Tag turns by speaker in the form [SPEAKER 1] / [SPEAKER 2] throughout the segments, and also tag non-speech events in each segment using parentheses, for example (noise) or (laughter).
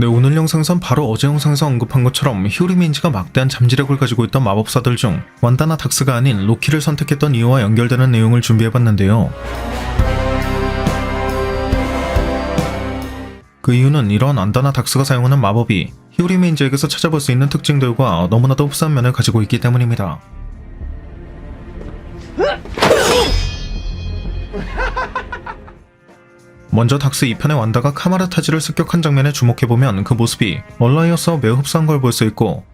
[SPEAKER 1] 네, 오늘 영상선 바로 어제 영상에서 언급한 것처럼 히오리민지가 막대한 잠재력을 가지고 있던 마법사들 중 완다나 닥스가 아닌 로키를 선택했던 이유와 연결되는 내용을 준비해봤는데요. 그 이유는 이런 안다나 닥스가 사용하는 마법이 히오리민지에게서 찾아볼 수 있는 특징들과 너무나도 흡사한 면을 가지고 있기 때문입니다. 먼저 닥스 2편의 완다가 카마라 타지를 습격한 장면에 주목해보면 그 모습이 얼라이어스와 매우 흡사한 걸 볼 수 있고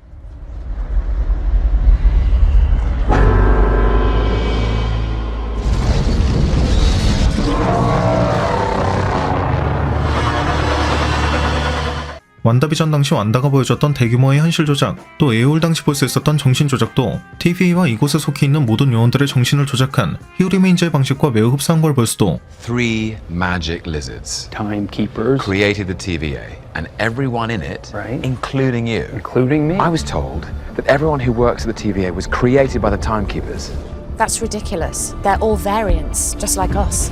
[SPEAKER 1] 완다비전 당시 완다가 보여줬던 대규모의 현실 조작, 또 에올 당시 볼 수 있었던 정신 조작도 TVA와 이곳에 속해 있는 모든 요원들의 정신을 조작한 히오리메인즈의 방식과 매우 흡사한 걸 볼 수도
[SPEAKER 2] Three magic lizards
[SPEAKER 3] timekeepers,
[SPEAKER 2] created the TVA, and everyone in it,
[SPEAKER 3] Right.
[SPEAKER 2] including you.
[SPEAKER 3] including me.
[SPEAKER 2] I was told that everyone who works at the TVA was created by the timekeepers.
[SPEAKER 4] That's ridiculous. They're all variants, just like us.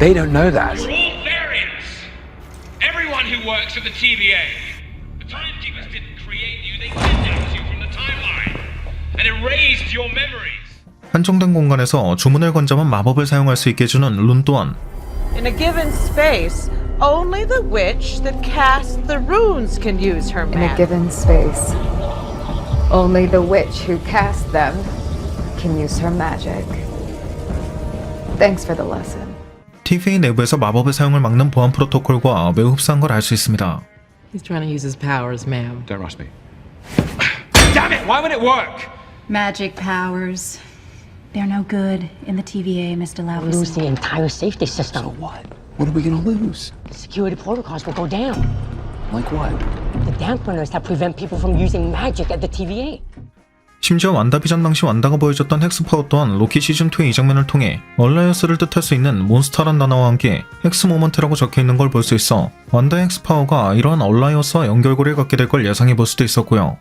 [SPEAKER 2] They don't know that.
[SPEAKER 5] You're all variants. Everyone who works at the TVA. The timekeepers didn't create you, they kidnapped you from the timeline and erased your memories.
[SPEAKER 1] 한정된 공간에서 주문을 건자만 마법을 사용할 수 있게 해주는 룬 또한
[SPEAKER 6] In a given space, only the witch that casts the runes can use her
[SPEAKER 7] in a
[SPEAKER 6] magic.
[SPEAKER 7] given space. Only the witch who cast them can use her magic. Thanks for the lesson.
[SPEAKER 1] TVA 내부에서 마법의 사용을 막는 보안 프로토콜과 매우 흡사한 걸 알 수 있습니다.
[SPEAKER 8] He's trying to use his powers, ma'am.
[SPEAKER 2] Don't rush me. (coughs)
[SPEAKER 5] Damn it, why would it work?
[SPEAKER 9] Magic powers. They're no good in the TVA, Mr.
[SPEAKER 10] lose
[SPEAKER 9] Lavis.
[SPEAKER 10] the entire safety system.
[SPEAKER 2] What? What are we gonna lose?
[SPEAKER 10] The security protocols will go down.
[SPEAKER 2] Like what?
[SPEAKER 10] The dampeners that prevent people from using magic at the TVA.
[SPEAKER 1] 심지어 완다비전 당시 완다가 보여줬던 헥스 파워 또한 로키 시즌2의 이 장면을 통해 얼라이어스를 뜻할 수 있는 몬스터란 단어와 함께 헥스 모먼트라고 적혀있는 걸 볼 수 있어 완다의 헥스 파워가 이러한 얼라이어스와 연결고리를 갖게 될 걸 예상해 볼 수도 있었고요.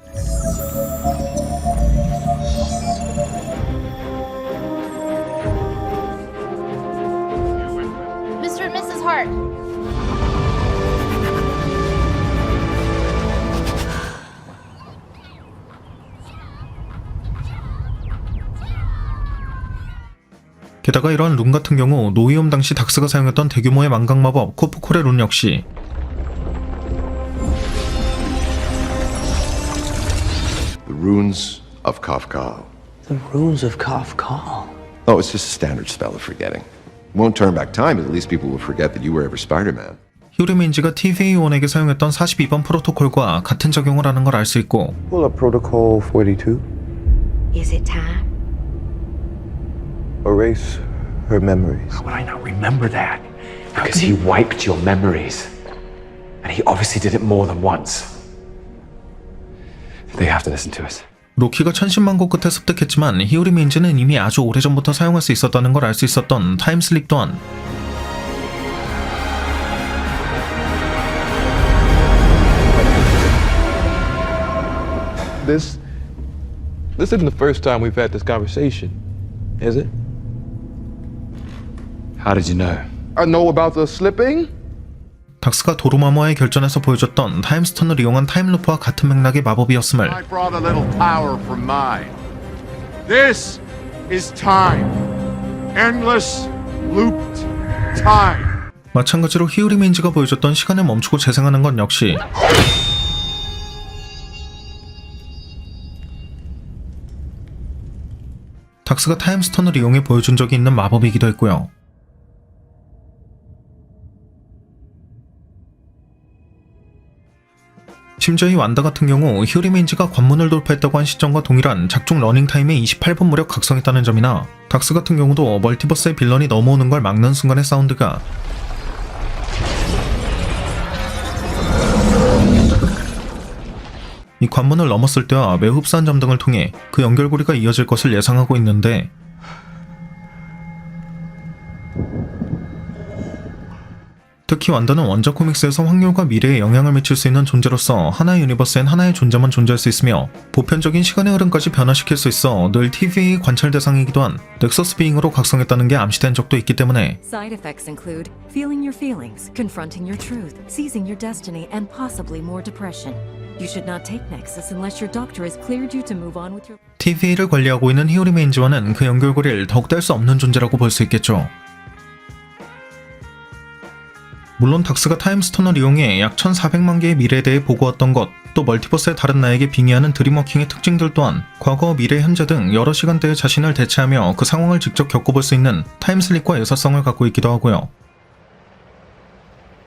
[SPEAKER 1] 게다가 이러한 룬 같은 경우 노이옴 당시 닥스가 사용했던 대규모의 망각 마법 코프콜의 룬 역시
[SPEAKER 11] The runes of Kafka.
[SPEAKER 3] the runes of Kafka.
[SPEAKER 11] Oh, it's just a standard spell of forgetting. Won't turn back time, but at least people will forget that you were ever Spider-Man.
[SPEAKER 1] 히오리민지가 TVA1에게 사용했던 42번 프로토콜과 같은 적용을 하는 걸 알 수 있고
[SPEAKER 3] Pull up Protocol 42.
[SPEAKER 9] Is it time?
[SPEAKER 3] Erase her memories.
[SPEAKER 2] How would I not remember that? Because he wiped your memories. And he obviously did it more than once. They have to listen to us.
[SPEAKER 1] 로키가 천신만고 끝에 습득했지만 히오리민지는 이미 아주 오래전부터 사용할 수 있었다는 걸 알 수 있었던 타임슬립 또한
[SPEAKER 12] This this isn't the first time we've had this conversation, is it?
[SPEAKER 2] How did you know?
[SPEAKER 12] I know about the slipping.
[SPEAKER 1] 닥스가 도루마모와의 결전에서 보여줬던 타임스톤을 이용한 타임루프와 같은 맥락의 마법이었음을
[SPEAKER 11] I brought a little power from mine. This is time. Endless looped time.
[SPEAKER 1] 마찬가지로 히오리민지가 보여줬던 시간을 멈추고 재생하는 건 역시 닥스가 타임스톤을 이용해 보여준 적이 있는 마법이기도 했고요. 심지어 이 완다 같은 경우 히오리민지가 관문을 돌파했다고 한 시점과 동일한 작중 러닝타임에 28분 무렵 각성했다는 점이나 닥스 같은 경우도 멀티버스의 빌런이 넘어오는 걸 막는 순간의 사운드가 이 관문을 넘었을 때와 매우 흡사한 점 등을 통해 그 연결고리가 이어질 것을 예상하고 있는데 특히 완다는 원작 코믹스에서 확률과 미래에 영향을 미칠 수 있는 존재로서 하나의 유니버스엔 하나의 존재만 존재할 수 있으며 보편적인 시간의 흐름까지 변화시킬 수 있어 늘 TV의 관찰 대상이기도 한 넥서스 비잉으로 각성했다는 게 암시된 적도 있기 때문에
[SPEAKER 13] Side effects include feeling your feelings, confronting your truth, seizing your destiny, and possibly more depression. You should not take Nexus unless your doctor has cleared you to move on with your
[SPEAKER 1] TV를 관리하고 있는 히오리 메인즈와는 그 연결고리를 더욱 뗄 수 없는 존재라고 볼 수 있겠죠. 물론 닥스가 타임스톤을 이용해 약 1400만 개의 미래에 대해 보고왔던 것, 또 멀티버스의 다른 나에게 빙의하는 드림워킹의 특징들 또한 과거, 미래, 현재 등 여러 시간대의 자신을 대체하며 그 상황을 직접 겪어볼 수 있는 타임슬립과 예사성을 갖고 있기도 하고요.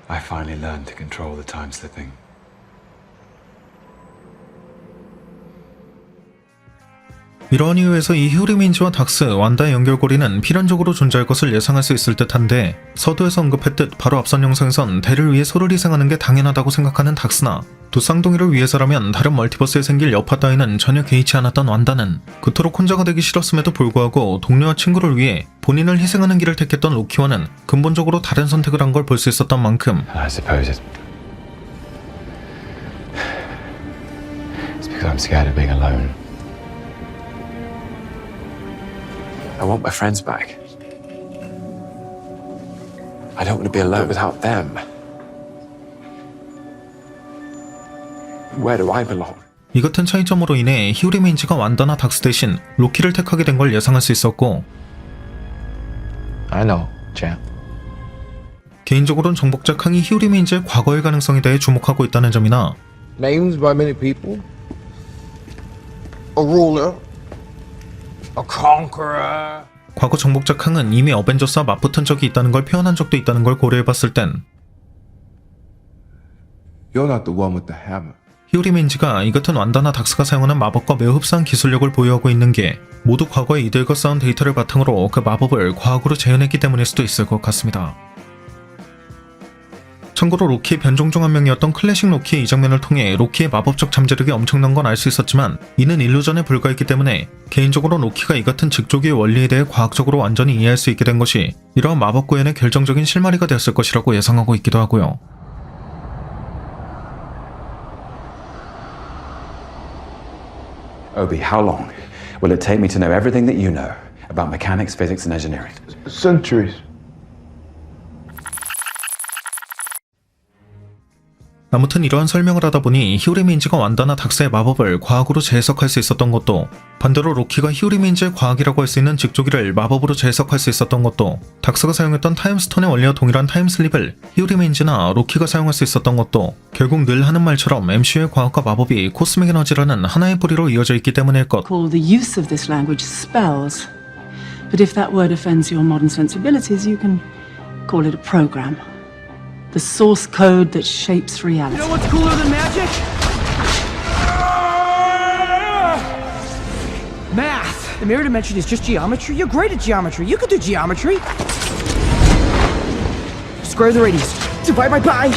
[SPEAKER 2] I finally learned to control the time slipping.
[SPEAKER 1] 이러한 이유에서 이 히오리민지와 닥스, 완다의 연결고리는 필연적으로 존재할 것을 예상할 수 있을 듯한데 서두에서 언급했듯 바로 앞선 영상에선 대를 위해 소를 희생하는 게 당연하다고 생각하는 닥스나 두 쌍둥이를 위해서라면 다른 멀티버스에 생길 여파 따위는 전혀 개의치 않았던 완다는 그토록 혼자가 되기 싫었음에도 불구하고 동료와 친구를 위해 본인을 희생하는 길을 택했던 로키와는 근본적으로 다른 선택을 한 걸 볼 수 있었던 만큼
[SPEAKER 2] because I'm scared of being alone. I want my friends back. I don't want to be alone without them. Where do I belong?
[SPEAKER 1] 이 같은 차이점으로 인해 히오리 메인지가 완다나 닥스 대신 로키를 택하게 된 걸 예상할 수 있었고
[SPEAKER 12] I know, champ.
[SPEAKER 1] 개인적으로는 정복자 캉이 히오리 메인지의 과거의 가능성에 대해 주목하고 있다는 점이나
[SPEAKER 11] Names by many people. A ruler. A conqueror.
[SPEAKER 1] 과거 정복자 캉은 이미 어벤져스와 맞붙은 적이 있다는 걸 표현한 적도 있다는 걸 고려해봤을 땐
[SPEAKER 11] You're not the one with the hammer.
[SPEAKER 1] 히오리 메인지가 이 같은 완다나 닥스가 사용하는 마법과 매우 흡사한 기술력을 보유하고 있는 게 모두 과거의 이들과 쌓은 데이터를 바탕으로 그 마법을 과학으로 재현했기 때문일 수도 있을 것 같습니다. 참고로 로키의 변종 중 한 명이었던 클래식 로키의 이 장면을 통해 로키의 마법적 잠재력이 엄청난 건 알 수 있었지만 이는 일루전에 불과했기 때문에 개인적으로 로키가 이 같은 직조기의 원리에 대해 과학적으로 완전히 이해할 수 있게 된 것이 이러한 마법 구현의 결정적인 실마리가 되었을 것이라고 예상하고 있기도 하고요.
[SPEAKER 2] Obi, how long will it take me to know everything that you know about mechanics, physics, and engineering?
[SPEAKER 11] Centuries.
[SPEAKER 1] 아무튼 이러한 설명을 하다 보니 히오리민지가 완다나 닥스의 마법을 과학으로 재해석할 수 있었던 것도 반대로 로키가 히오리민지의 과학이라고 할 수 있는 직조기를 마법으로 재해석할 수 있었던 것도 닥스가 사용했던 타임스톤의 원리와 동일한 타임슬립을 히오리민지나 로키가 사용할 수 있었던 것도 결국 늘 하는 말처럼 MCU의 과학과 마법이 코스믹 에너지라는 하나의 뿌리로 이어져 있기 때문일 것.
[SPEAKER 14] But if that word offends your modern sensibilities, you can call it a program. The source code that shapes reality.
[SPEAKER 5] You know what's cooler than magic? Math. The mirror dimension is just geometry. You're great at geometry. You could do geometry. Square the radius. Divide by pi.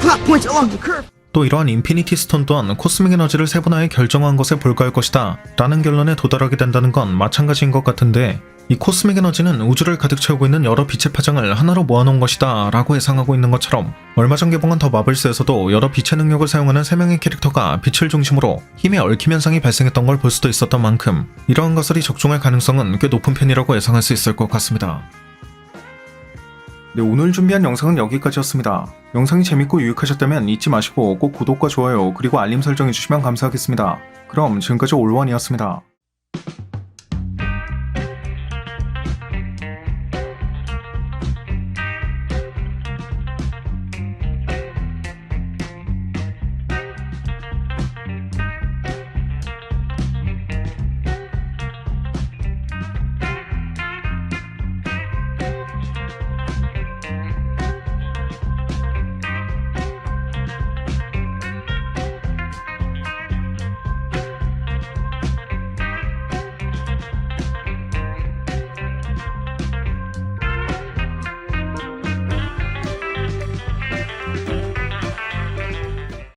[SPEAKER 5] Plot points along the curve.
[SPEAKER 1] 또 이러한 인피니티 스톤 또한 코스믹 에너지를 세분화해 결정한 것에 불과할 것이다 라는 결론에 도달하게 된다는 건 마찬가지인 것 같은데 이 코스믹 에너지는 우주를 가득 채우고 있는 여러 빛의 파장을 하나로 모아놓은 것이다 라고 예상하고 있는 것처럼 얼마 전 개봉한 더 마블스에서도 여러 빛의 능력을 사용하는 3명의 캐릭터가 빛을 중심으로 힘의 얽힘 현상이 발생했던 걸 볼 수도 있었던 만큼 이러한 것들이 적중할 가능성은 꽤 높은 편이라고 예상할 수 있을 것 같습니다. 네, 오늘 준비한 영상은 여기까지였습니다. 영상이 재밌고 유익하셨다면 잊지 마시고 꼭 구독과 좋아요 그리고 알림 설정 해주시면 감사하겠습니다. 그럼 지금까지 올원이었습니다.